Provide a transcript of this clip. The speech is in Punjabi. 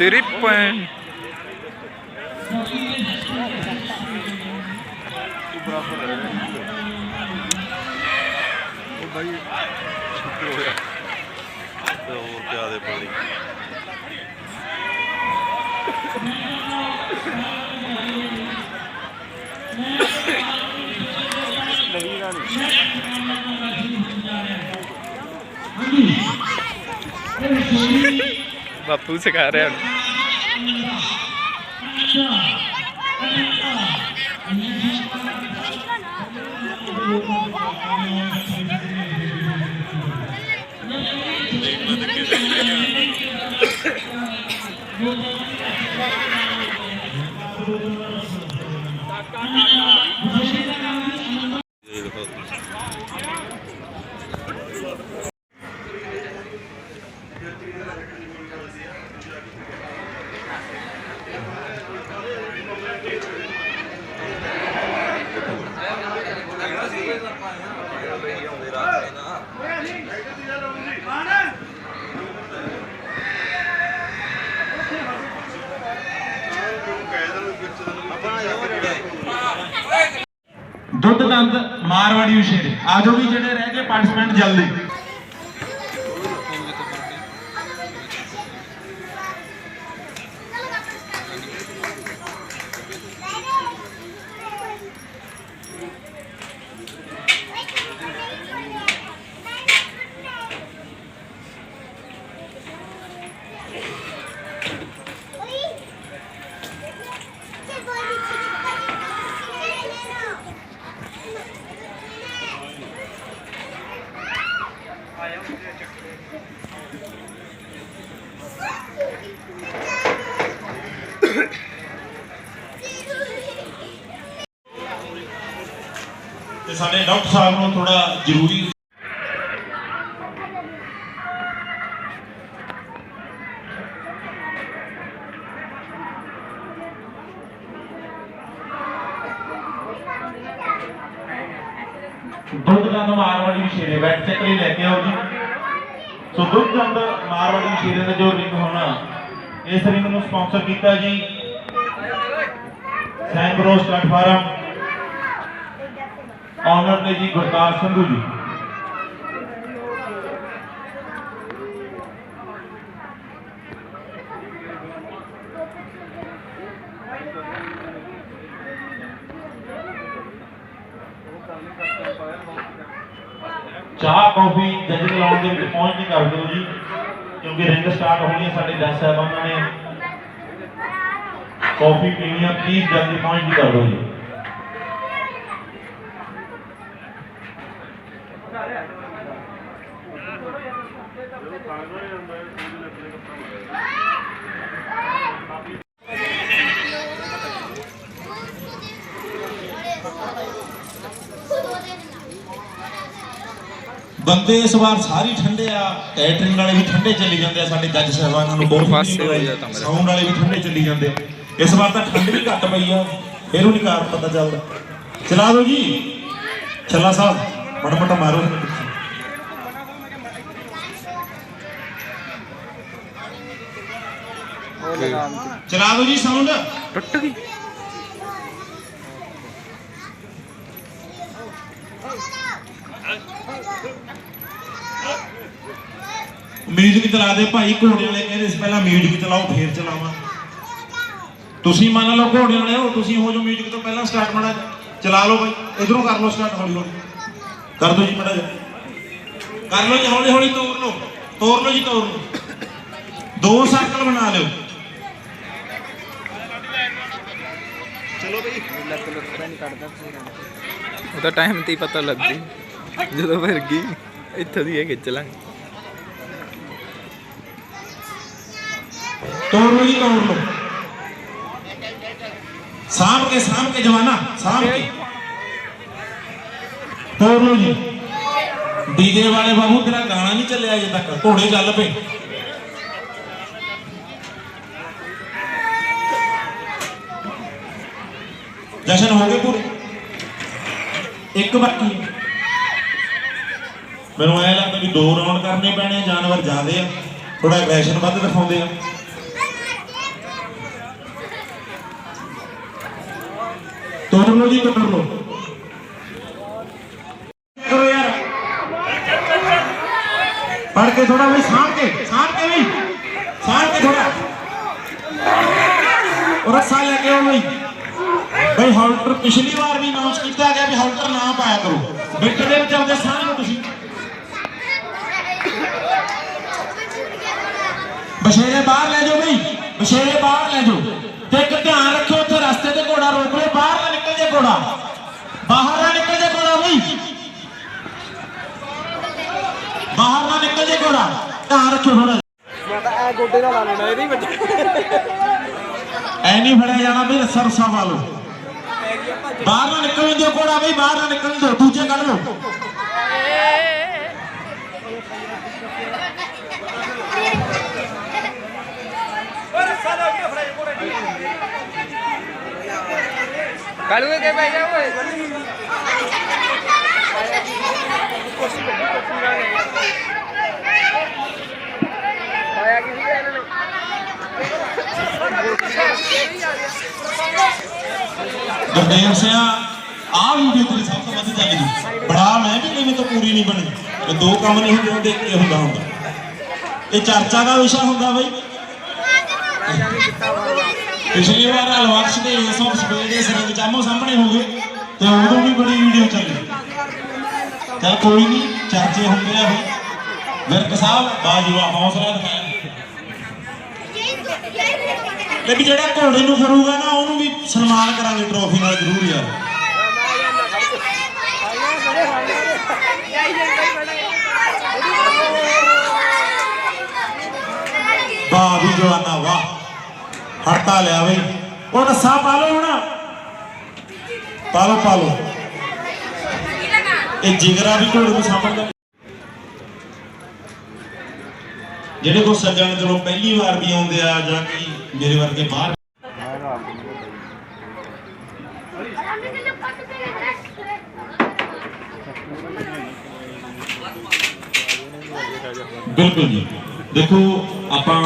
53 ਉਹ ਬਾਈ ਛੁੱਟ ਹੋਇਆ ਤੇ ਹੋਰ ਪਿਆ ਦੇ ਪਾਣੀ ਬਾਪੂ ਸਿਖਾ ਰਿਹਾ ਹੁਣ ਇਹ ਦੇਖੋ ਦੁੱਧ ਦੰਦ ਮਾਰਵਾੜੀ ਉਸ਼ੇਰੇ ਆਜੋ ਵੀ ਜਿਹੜੇ ਰਹਿ ਗਏ ਪਾਰਟਿਸਪੈਂਟ ਜਲਦੀ। ਤੇ ਸਾਡੇ ਡਾਕਟਰ ਸਾਹਿਬ ਨੂੰ ਥੋੜਾ ਜ਼ਰੂਰੀ ਦੁੱਧ ਦੰਦ ਮਾਰਵਾੜੀ ਸ਼ੇਰੇ ਬੈਠ ਚੱਕਰੀ ਲੈ ਕੇ ਆਓ ਜੀ। ਸੋ ਦੁੱਧ ਦੰਦ ਮਾਰਵਾੜੀ ਸ਼ੇਰੇ ਦਾ ਜੋ ਰਿੰਗ ਹੋਣਾ, ਇਸ ਰਿੰਗ ਨੂੰ ਸਪਾਂਸਰ ਕੀਤਾ ਜੀ। ਸੈਂਗਰੋ ਪਲੇਟਫਾਰਮ ਆਨਰ ਨੇ ਜੀ ਗੁਰਦਾਸ ਸੰਧੂ ਜੀ ਚਾਹ ਕਾਫੀ ਜੱਜ ਲਾਉਣ ਦੇ ਵਿੱਚ ਪਹੁੰਚ ਨਹੀਂ ਕਰ ਦਿਓ ਜੀ ਕਿਉਂਕਿ ਰਿੰਗ ਸਟਾਰਟ ਹੋਣੀ ਹੈ ਸਾਡੇ ਜੱਜ ਸਾਹਿਬਾਨਾਂ ਨੇ ਕਾਫੀ ਪੀਣੀ ਆ ਪਲੀਜ਼ ਜਲਦੀ ਪਹੁੰਚ ਨਹੀਂ ਕਰ ਦਿਓ ਜੀ ਬੰਦੇ ਇਸ ਵਾਰ ਸਾਰੀ ਠੰਡੇ ਆ ਕੈਟਰਿੰਗ ਵਾਲੇ ਵੀ ਠੰਡੇ ਚੱਲੀ ਜਾਂਦੇ ਆ ਸਾਡੇ ਜੱਜ ਸਾਹਿਬਾਨਾਂ ਨੂੰ ਬਹੁਤ ਪਾਸੇ ਹੋ ਜਾ ਤਾਂ ਮੇਰਾ। ਸਾਊਂਡ ਵਾਲੇ ਵੀ ਠੰਡੇ ਚੱਲੀ ਜਾਂਦੇ। ਇਸ ਵਾਰ ਤਾਂ ਠੰਡ ਵੀ ਘੱਟ ਪਈ ਆ ਇਹਨੂੰ ਨਹੀਂ ਕਾਰ ਪਤਾ ਚੱਲਦਾ ਚਲਾ ਦਿਓ ਜੀ ਛੱਲਾ ਸਾਹਿਬ ਮੜਾ ਮਾਰੋ। ਚਲਾ ਦਿਓ ਜੀ ਸਾਊਂਡ ਟੁੱਟ ਗਈ ਮਿਊਜ਼ਿਕ ਚਲਾ ਦੇ ਭਾਈ ਘੋੜੇ ਵਾਲੇ ਕਹਿੰਦੇ ਸੀ ਪਹਿਲਾਂ ਮਿਊਜ਼ਿਕ ਚਲਾਓ ਫੇਰ ਚਲਾਵਾਂ। ਤੁਸੀਂ ਮੰਨ ਲਓ ਘੋੜੇ ਵਾਲੇ ਹੋ ਤੁਸੀਂ ਹੋ ਜੋ ਮਿਊਜ਼ਿਕ ਤੋਂ ਪਹਿਲਾਂ ਸਟਾਰਟ ਮੜਾ ਚਲਾ ਲਓ ਬਾਈ ਇਧਰੋਂ ਕਰ ਲਓ ਸਟਾਰਟ ਹੌਲੀ ਹੌਲੀ। ਕਰ ਦਿਓ ਜੀ ਮੜਾ ਕਰ ਲਓ ਜੀ ਹੌਲੀ ਹੌਲੀ ਤੋੜ ਲਓ। ਤੋੜ ਲਓ ਜੀ ਤੋੜ ਲਓ। ਦੋ ਸਰਕਲ ਬਣਾ ਲਿਓ। ਉਹਦਾ ਟਾਈਮ ਤੇ ਹੀ ਪਤਾ ਲੱਗਦੀ ਜਦੋਂ ਫਿਰ ਗਈ ਇੱਥੋਂ ਦੀ ਇਹ ਖਿੱਚ ਲਾਂਗੇ। ਤੋੜ ਲਓ ਜੀ ਤੋੜ ਲਓ ਸਾਂਭ ਕੇ ਸਾਂਭ ਕੇ ਜਵਾਨਾ ਸਾਂਭ ਕੇ ਤੋੜ ਲਓ ਜੀ ਡੀਜੇ ਵਾਲੇ ਬਾਬੂ ਤੇਰਾ ਗਾਣਾ ਨਹੀਂ ਚੱਲਿਆ ਅਜੇ ਤੱਕ ਘੋੜੇ ਚੱਲ ਪਏ ਜਸ਼ਨ ਹੋ ਗਏ ਪੂਰੇ ਇੱਕ ਬਾਕੀ ਮੈਨੂੰ ਐ ਲੱਗਦਾ ਵੀ ਦੋ ਰਾਉਂਡ ਕਰਨੇ ਪੈਣੇ ਆ, ਜਾਨਵਰ ਜ਼ਿਆਦੇ ਆ ਥੋੜਾ ਐਗਰੈਸ਼ਨ ਵੱਧ ਦਿਖਾਉਂਦੇ ਆ ਤੋੜ ਲਓ ਜੀ ਤੋੜ ਲਓ ਕਰੋ ਯਾਰ ਪੜ ਕੇ ਥੋੜਾ ਵੀ ਸਾਂਭ ਕੇ ਸਾਂਭ ਕੇ ਵੀ ਸਾਂਭ ਕੇ ਥੋੜਾ ਉਹ ਰੱਸਾ ਲੈ ਕੇ ਆਓ ਬਈ ਬਈ ਹਾਲਟਰ ਪਿਛਲੀ ਵਾਰ ਵੀ ਅਨਾਉਂਸ ਕੀਤਾ ਗਿਆ ਵੀ ਹਾਲਟਰ ਨਾ ਪਾਇਆ ਕਰੋ ਬਿੱਟ ਦੇ ਵਿੱਚ ਆਉਂਦੇ ਸਾਂਭ ਲਓ ਤੁਸੀਂ ਬਸ਼ੇਰੇ ਬਾਹਰ ਲੈ ਜਾਓ ਬਈ ਬਸ਼ੇਰੇ ਬਾਹਰ ਲੈ ਜਾਓ ਤੇ ਇੱਕ ਧਿਆਨ ਰੱਖਿਓ ਘੋੜਾ ਬਾਹਰ ਨਾ ਨਿਕਲ ਜੇ ਘੋੜਾ ਬਈ। ਬਾਹਰ ਨਾ ਨਿਕਲ ਜੇ ਘੋੜਾ। ਧਿਆਨ ਰੱਖਿਓ ਥੋੜਾ ਮੈਂ ਤਾਂ ਐ ਗੋਡੇ ਨਾਲ ਲਾ ਲੈਣਾ ਇਹਦੀ ਵੱਜ ਐ ਨਹੀਂ ਫੜਿਆ ਜਾਣਾ ਬਈ ਰੱਸਾ ਰੱਸਾ ਪਾ ਲਓ ਬਾਹਰ ਨਾ ਨਿਕਲਣ ਦਿਓ ਘੋੜਾ ਬਈ ਬਾਹਰ ਨਾ ਨਿਕਲਣ ਦਿਓ। ਦੂਜੇ ਕੱਢ ਲਓ। ਕਾਲੂ ਕੇ ਬੈ ਜਾ ਓਏ ਆਇਆ ਕਿਸੇ ਦਾ ਇਹਨਾਂ ਨੇ ਗੁਰਦੇਵ ਸਿਆ ਆ ਵੀਡੀਓ ਤੇਰੀ ਸਭ ਤੋਂ ਵੱਧ ਚੱਲਦੀ ਬੜਾ ਮੈਂ ਵੀ ਕਿਵੇਂ ਤੋਂ ਪੂਰੀ ਨਹੀਂ ਬਣੀ ਇਹ ਦੋ ਕੰਮ ਨਹੀਂ ਹੁੰਦੇ ਉਹ ਦੇਖ ਕੇ ਹੁੰਦਾ ਹੁੰਦਾ ਇਹ ਚਰਚਾ ਦਾ ਵਿਸ਼ਾ ਹੁੰਦਾ ਬਈ ਪਿਛਲੀ ਵਾਰ ਹਲਵਾਕਸ਼ ਦੇ ਇਸ ਆਫ ਸਪੇਡ ਦੇ ਸਰੰਗ ਚਾਮੋ ਸਾਹਮਣੇ ਹੋ ਗਏ ਤੇ ਉਦੋਂ ਵੀ ਬੜੀ ਵੀਡੀਓ ਚੱਲੀ ਚਲ ਕੋਈ ਨਹੀਂ ਚਰਚੇ ਹੁੰਦੇ ਆ ਬਈ ਵਿਰਕ ਸਾਹਿਬ ਬਾਜਵਾ ਹੌਸਲਾ ਦਿਖਾਇਆ। ਲੇਕਿਨ ਜਿਹੜਾ ਘੋੜੇ ਨੂੰ ਫਰੂਗਾ ਨਾ ਉਹਨੂੰ ਵੀ ਸਨਮਾਨ ਕਰਾਂਗੇ ਟਰੋਫੀ ਨਾਲ ਜ਼ਰੂਰ ਯਾਰ। ਵਾਹ ਵੀ ਜਵਾਨਾ ਵਾਹ। ਹੜਤਾ ਲਿਆ ਉਹ ਰੱਸਾ ਪਾ ਲਓ ਹੁਣ। ਪਾ ਲਓ ਪਾ ਲਓ। ਇਹ ਜਿਗਰਾ ਵੀ ਘੋੜੇ ਨੂੰ ਸਾਂਭਣ ਜਿਹੜੇ ਕੋ ਸੱਜਣ ਚਲੋ ਪਹਿਲੀ ਵਾਰ ਵੀ ਆਉਂਦੇ ਆ ਜਾਂ ਕਿ ਮੇਰੇ ਵਰਗੇ ਬਾਹਰ। ਬਿਲਕੁਲ ਜੀ। ਦੇਖੋ, ਆਪਾਂ